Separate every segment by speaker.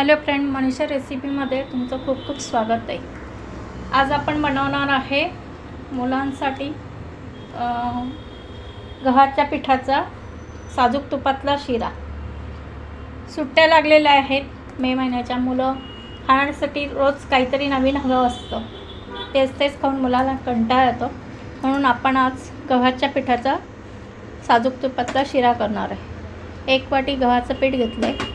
Speaker 1: Hello friend Manisha रेसिपीमध्ये तुमचं खूप खूप स्वागत आहे. आज आपण बनवणार आहे मुलांसाठी गव्हाच्या पिठाचा साजूक तुपातला शिरा. सुट्ट्या लागलेल्या आहेत मे महिन्याच्या मुलं खाण्यासाठी रोज काहीतरी नवीन हवं असतं. तेच तेच खाऊन मुलाला कंटाळा येतो. म्हणून आपण आज गव्हाच्या पिठाचा साजूक तुपातला शिरा करणार आहे. एक वाटी गव्हाचं पीठ घेतलं आहे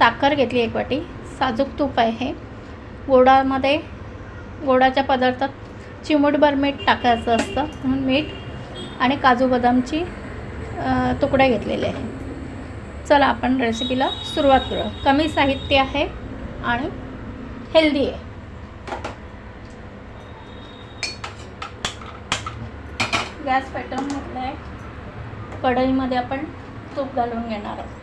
Speaker 1: साखर घेतली एक वाटी. साजूक तूप आहे गोडामध्ये गोडाच्या पदार्थात चिमूटभर मीठ टाकायचं असतं. म्हणून मीठ आणि काजू बदामची तुकडे घेतलेले आहे. चला आपण रेसिपीला सुरुवात करूया. कमी साहित्य आहे आणि हेल्दी आहे. गॅस पेटवून घेतला आहे कढईमध्ये आपण तूप घालून घेणार आहोत.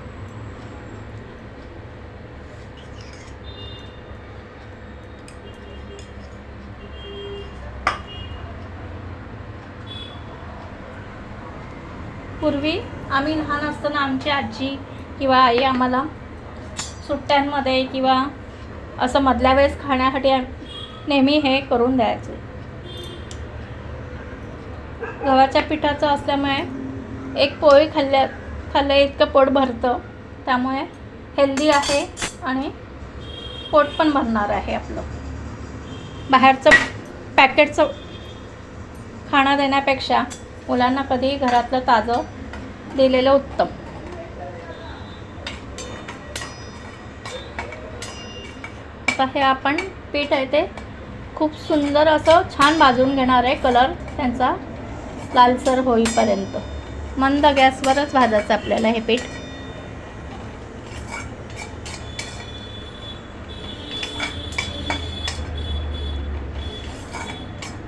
Speaker 1: पूर्वी आम्ही लहान असताना आमची आजी किंवा आई आम्हाला सुट्ट्यांमध्ये किंवा असं मधल्या वेळेस खाण्यासाठी नेहमी हे करून द्यायचे. गव्हाच्या पिठाचं असल्यामुळे एक पोळी खाल्ल्या खाल्ल्या इतकं पोट भरतं. त्यामुळे हेल्दी आहे आणि पोट पण भरणार आहे आपलं. बाहेरचं पॅकेटचं खाणं देण्यापेक्षा मुलांना कधीही घरातलं ताजं दिलेलं उत्तम. आता हे आपण पीठ आहे ते खूप सुंदर असं छान भाजून घेणार आहे. कलर त्यांचा लालसर होईपर्यंत. मंद गॅसवरच भाजायचं आपल्याला हे पीठ.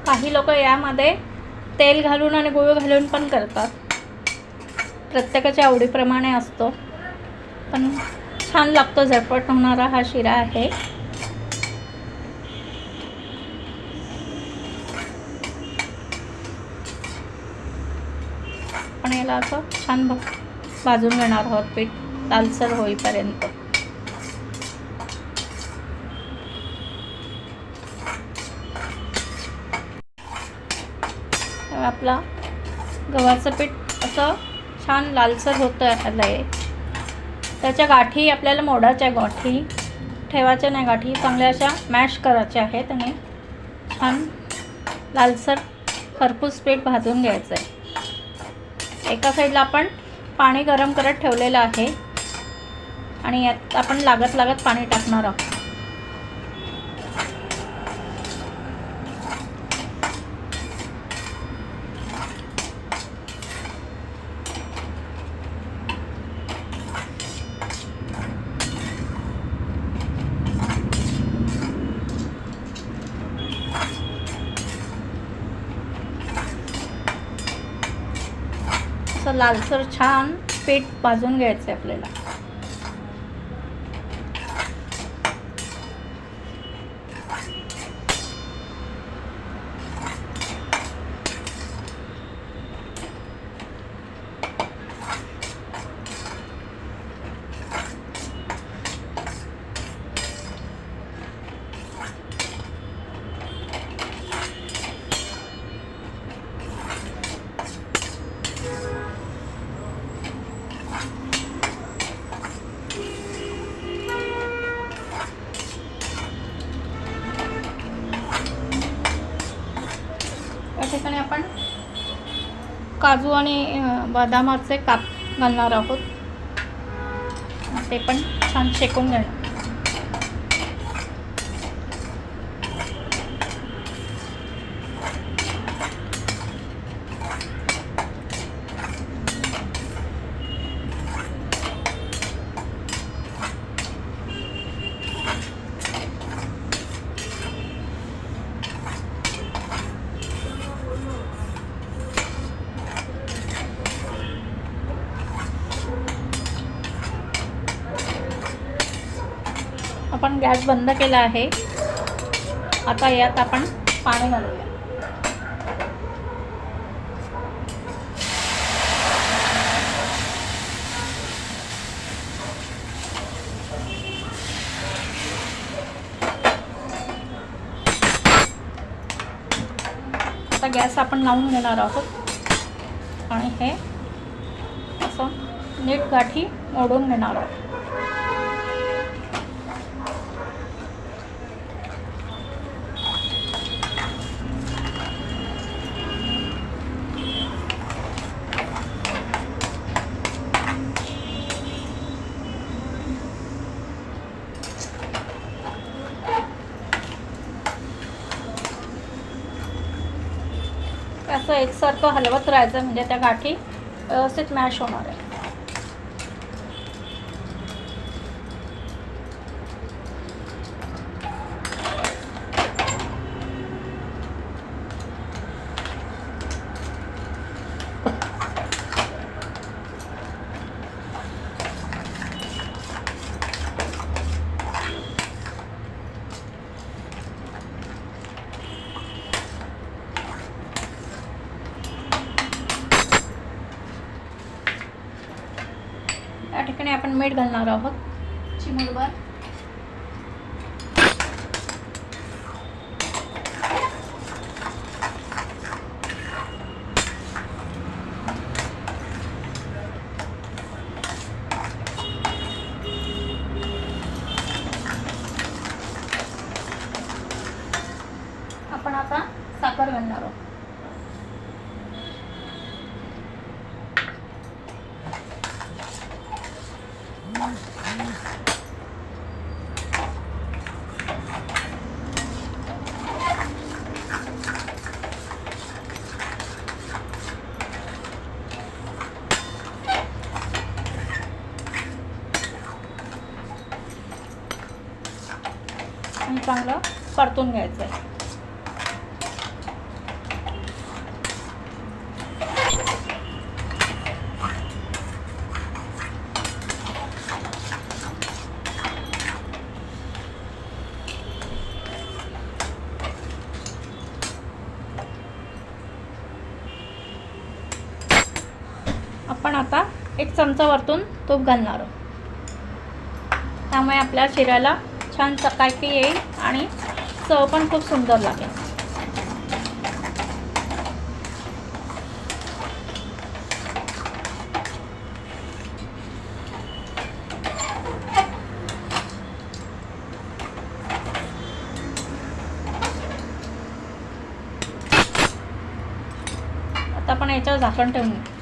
Speaker 1: काही लोक यामध्ये तेल घालून आणि गुळ घालून पण करतात. प्रत्येकाच्या आवडीप्रमाणे असतो. पण छान लागतो झटपट होणारा हा शिरा आहे. पण याला असं छान भ भाजून घेणार आहोत पीठ. लालसर होईपर्यंत. तर आपला गव्हाचं पीठ असं छान लालसर होतं आलं आहे त्याच्या गाठी आपल्याला मोडाच्या गाठी. ठेवायच्या नाही गाठी चांगल्या अशा मॅश करायच्या आहेत आणि छान लालसर खरपूस पीठ भाजून घ्यायचं आहे. एका साईडला आपण पाणी गरम करत ठेवलेलं आहे. आणि यात आपण लागत लागत पाणी टाकणार आहोत. असं लालसर छान पीठ भाजून घ्यायचं आहे आपल्याला. काजू आणि बदामाचे काप घालणार आहोत. ते पण छान शेकून घेणार. गॅस बंद केला आहे. आता यात आपण पाणी घालूया. आता गॅस आपण लावून घेणार आहोत. आणि हे असं नीट गाठी ओढून घेणार आहोत. असं एकसारखं हलवत राहायचं म्हणजे त्या गाठी व्यवस्थित मॅश होणार आहे. मीठ घालणार आहोत. चिमूटभर आपण आता साखर घालणार आहोत. चांगलं परतून घ्यायचं आहे आपण आता एक चमचा वरतून तूप घालणार आहोत. त्यामुळे आपल्या शिऱ्याला छान चकाकी येईल आणि चव पण खूप सुंदर लागेल. आता आपण याच्यावर झाकण ठेवून घेऊ.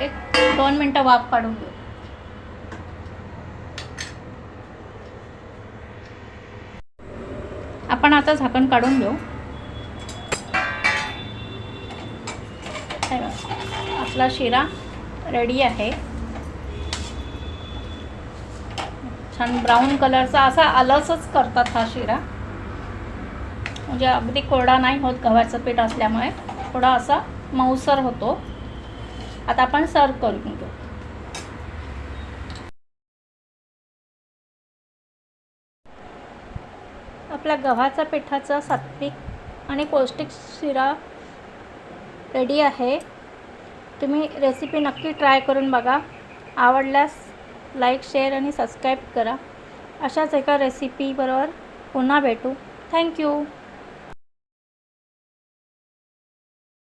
Speaker 1: एक दोन मिनटं वाफ काढून घेऊ. आपण आता झाकण काढून घेऊ. आपला शिरा रेडी आहे. छान ब्राऊन कलरचा असा आलसच करतात हा शिरा. म्हणजे अगदी कोरडा नाही होत गव्हाचं पीठ असल्यामुळे थोडा असा मऊसर होतो. आता आपण सर्व करून घेऊ आपल्या गव्हाच्या पिठाचा सात्विक आणि पौष्टिक शिरा रेडी आहे. तुम्ही रेसिपी नक्की ट्राय करून बघा. आवडल्यास लाईक शेअर आणि सबस्क्राईब करा. अशाच एका रेसिपीबरोबर पुन्हा भेटू. थँक्यू